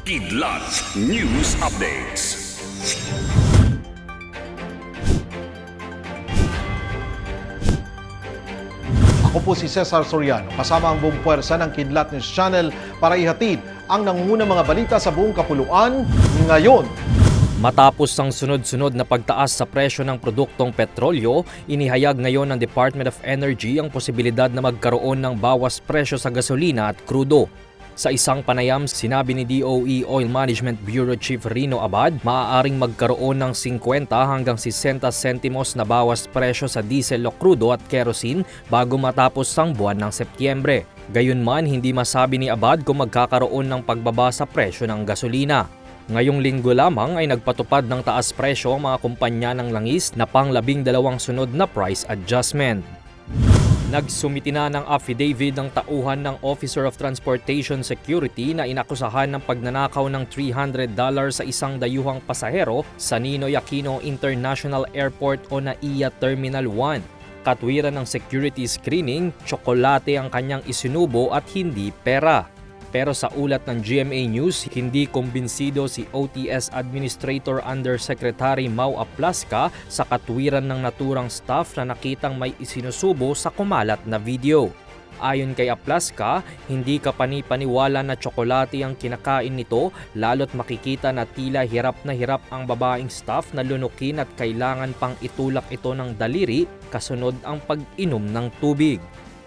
Kidlat News Updates. Ako po si Cesar Soriano, kasama ang buong puwersa ng Kidlat News Channel para ihatid ang nangungunang mga balita sa buong kapuluan ngayon. Matapos ang sunod-sunod na pagtaas sa presyo ng produktong petrolyo, inihayag ngayon ng Department of Energy ang posibilidad na magkaroon ng bawas presyo sa gasolina at krudo. Sa isang panayam, sinabi ni DOE Oil Management Bureau Chief Rino Abad, maaaring magkaroon ng 50 hanggang 60 sentimos na bawas presyo sa diesel o krudo at kerosene bago matapos ang buwan ng Setyembre. Gayunman, hindi masabi ni Abad kung magkakaroon ng pagbaba sa presyo ng gasolina. Ngayong linggo lamang ay nagpatupad ng taas presyo ang mga kumpanya ng langis na pang labing dalawang sunod na price adjustment. Nagsumiti na ng affidavit ng tauhan ng Officer of Transportation Security na inakusahan ng pagnanakaw ng $300 sa isang dayuhang pasahero sa Ninoy Aquino International Airport o NAIA Terminal 1. Katwiran ng security screening, tsokolate ang kanyang isinubo at hindi pera. Pero sa ulat ng GMA News, hindi kumbinsido si OTS Administrator Undersecretary Mau Aplaska sa katwiran ng naturang staff na nakitang may isinusubo sa kumalat na video. Ayon kay Aplaska, hindi ka panipaniwala na tsokolate ang kinakain nito lalo't makikita na tila hirap na hirap ang babaeng staff na lunukin at kailangan pang itulak ito ng daliri kasunod ang pag-inom ng tubig.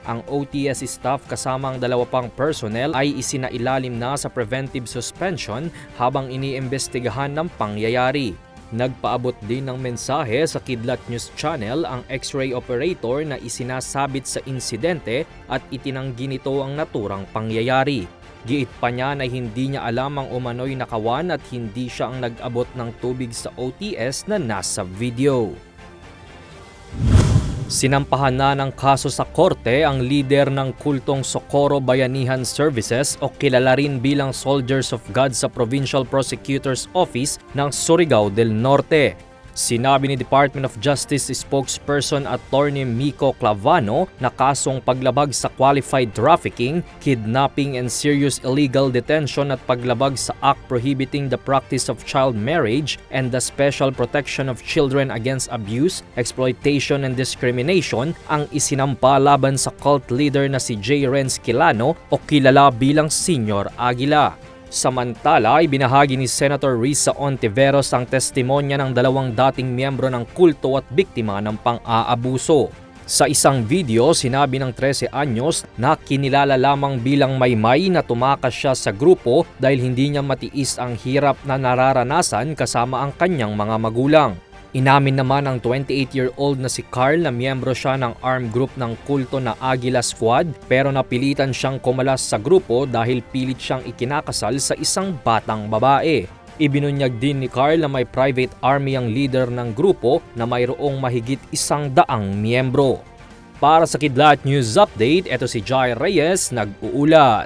Ang OTS staff kasama ang dalawa pang personnel ay isinailalim na sa preventive suspension habang iniimbestigahan ng pangyayari. Nagpaabot din ng mensahe sa Kidlat News Channel ang X-ray operator na isinasabit sa insidente at itinanggi nito ang naturang pangyayari. Giit pa niya na hindi niya alam ang umano'y nakawan at hindi siya ang nag-abot ng tubig sa OTS na nasa video. Sinampahan na ng kaso sa korte ang lider ng kultong Socorro Bayanihan Services o kilala rin bilang Soldiers of God sa Provincial Prosecutor's Office ng Surigao del Norte. Sinabi ni Department of Justice spokesperson Attorney Miko Clavano na kasong paglabag sa qualified trafficking, kidnapping and serious illegal detention at paglabag sa Act prohibiting the practice of child marriage and the special protection of children against abuse, exploitation and discrimination ang isinampa laban sa cult leader na si J. Renz Quilano o kilala bilang Senior Aguila. Samantala ay binahagi ni Senator Risa Ontiveros ang testimonya ng dalawang dating miyembro ng kulto at biktima ng pang-aabuso. Sa isang video, sinabi ng 13 anyos na kinilala lamang bilang maymay na tumakas siya sa grupo dahil hindi niya matiis ang hirap na nararanasan kasama ang kanyang mga magulang. Inamin naman ng 28-year-old na si Carl na miyembro siya ng armed group ng kulto na Agila Squad pero napilitan siyang kumalas sa grupo dahil pilit siyang ikinakasal sa isang batang babae. Ibinunyag din ni Carl na may private army ang leader ng grupo na mayroong mahigit isang daang miyembro. Para sa Kidlat News Update, ito si Jai Reyes nag-uulat.